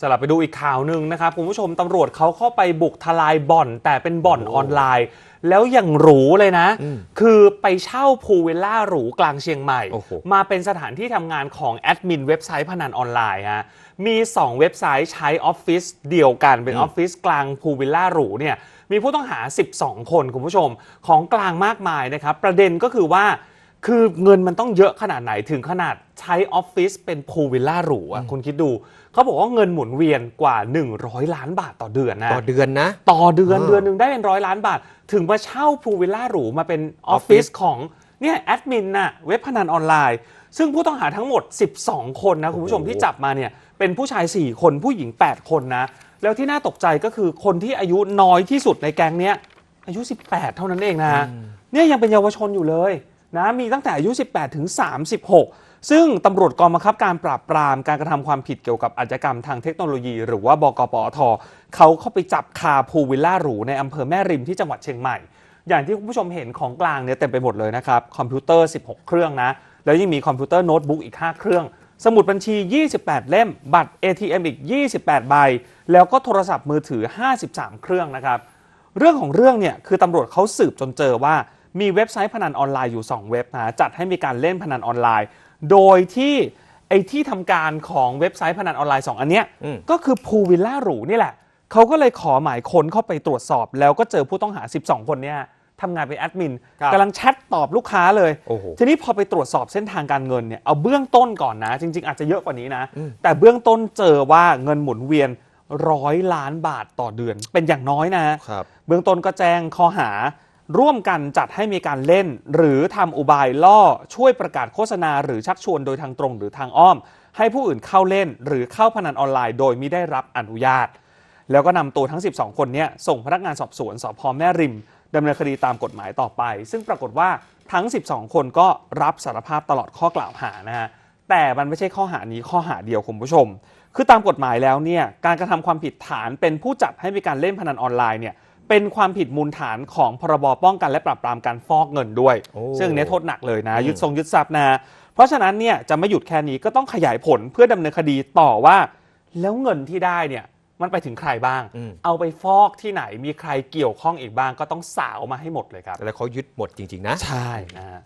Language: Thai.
สลับไปดูอีกข่าวหนึ่งนะครับคุณผู้ชมตำรวจเขาเข้าไปบุกทลายบ่อน แต่เป็นบ่อนออนไลน์ แล้วอย่างหรูเลยนะอืมคือไปเช่าพูลวิลล่าหรูกลางเชียงใหม่โอ้โหมาเป็นสถานที่ทำงานของแอดมินเว็บไซต์พนันออนไลน์ฮะมี 2 เว็บไซต์ใช้ออฟฟิศเดียวกันเป็นออฟฟิศกลางพูลวิลล่าหรูเนี่ยมีผู้ต้องหา 12 คนคุณผู้ชมของกลางมากมายนะครับประเด็นก็คือว่า คือเงินมันต้องเยอะขนาดไหนถึงขนาดใช้ออฟฟิศเป็นพูลวิลล่าหรูอะคุณคิดดูเขาบอกว่าเงินหมุนเวียนกว่า 100 ล้านบาทต่อเดือนนะ ต่อเดือนนะ ต่อเดือนอ่าเดือนหนึ่งได้เป็นร้อยล้านบาท ถึงมาเช่าพูลวิลล่าหรูมาเป็นออฟฟิศออฟฟิศของเนี่ยแอดมินน่ะเว็บพนันออนไลน์ ซึ่งผู้ต้องหาทั้งหมด 12 คนนะคุณผู้ชมโอ้โหที่จับมาเนี่ยเป็นผู้ชาย 4 คนผู้หญิง 8 คนนะ แล้วที่น่าตกใจก็คือคนที่อายุน้อยที่สุดในแก๊งเนี้ยอายุ 18 เท่านั้นเองนะเนี่ยยังเป็นเยาวชนอยู่เลย นะมีตั้งแต่อายุ 18 ถึง 36 ซึ่งตำรวจกองบังคับการปราบปรามการกระทำความผิดเกี่ยวกับอาชญากรรมทางเทคโนโลยี หรือว่าบกปอทเขาเข้าไปจับคาพูลวิลล่าหรูในอำเภอแม่ริมที่จังหวัดเชียงใหม่ อย่างที่คุณผู้ชมเห็นของกลางเนี่ยเต็มไปหมดเลยนะครับคอมพิวเตอร์ 16 เครื่องนะแล้วยังมีคอมพิวเตอร์โน้ตบุ๊กอีก 5 เครื่อง สมุดบัญชี 28 เล่ม บัตร ATM อีก 28 ใบ แล้วก็โทรศัพท์มือถือ 53 เครื่องนะครับเรื่องของเรื่องเนี่ยคือตำรวจเขาสืบจนเจอว่า มีเว็บไซต์พนันออนไลน์อยู่ 2 เว็บนะจัดให้มีการเล่นพนันออนไลน์ โดยที่ไอ้ที่ทำการของเว็บไซต์พนันออนไลน์ 2 อันเนี้ยอืมก็คือพูวิลล่าหรูนี่แหละเขาก็เลยขอหมายค้นเข้าไปตรวจสอบ แล้วก็เจอผู้ต้องหา 12 คนเนี่ยทำงานเป็นแอดมินครับกำลังแชทตอบลูกค้าเลยโอ้โหทีนี้พอไปตรวจสอบเส้นทางการเงินเนี่ยเอาเบื้องต้นก่อนนะ จริง ๆ อาจจะเยอะกว่านี้นะอืมแต่เบื้องต้นเจอว่าเงินหมุนเวียนร้อยล้านบาทต่อเดือน เป็นอย่างน้อยนะครับเบื้องต้นก็แจ้งข้อหา ร่วมกันจัดให้มีการเล่น หรือทำอุบายล่อช่วยประกาศโฆษณา หรือชักชวนโดยทางตรงหรือทางอ้อม ให้ผู้อื่นเข้าเล่น หรือเข้าพนันออนไลน์ โดยไม่ได้รับอนุญาต แล้วก็นำตัวทั้ง 12 คนนี้ส่งพนักงานสอบสวนสพแม่ริมดำเนินคดีตามกฎหมายต่อไป ซึ่งปรากฏว่าทั้ง 12 คนก็รับสารภาพตลอดข้อกล่าวหานะฮะแต่มันไม่ใช่ข้อหานี้ข้อหาเดียวคุณผู้ชม คือตามกฎหมายแล้วเนี่ยการกระทำความผิดฐานเป็นผู้จัดให้มีการเล่นพนันออนไลน์เนี่ย เป็นความผิดมูลฐานของพรบป้องกันและปราบปรามการฟอกเงินด้วย โอ้ ซึ่งอันเนี้ยโทษหนักเลยนะอืมยึดทรงยึดทรัพย์นะ เพราะฉะนั้นเนี่ยจะไม่หยุดแค่นี้ก็ต้องขยายผลเพื่อดำเนินคดีต่อว่า แล้วเงินที่ได้เนี่ยมันไปถึงใครบ้าง อืม เอาไปฟอกที่ไหนมีใครเกี่ยวข้องอีกบ้างก็ต้องสาวมาให้หมดเลยครับ แล้วเขายึดหมดจริง ๆ นะ ใช่นะฮะ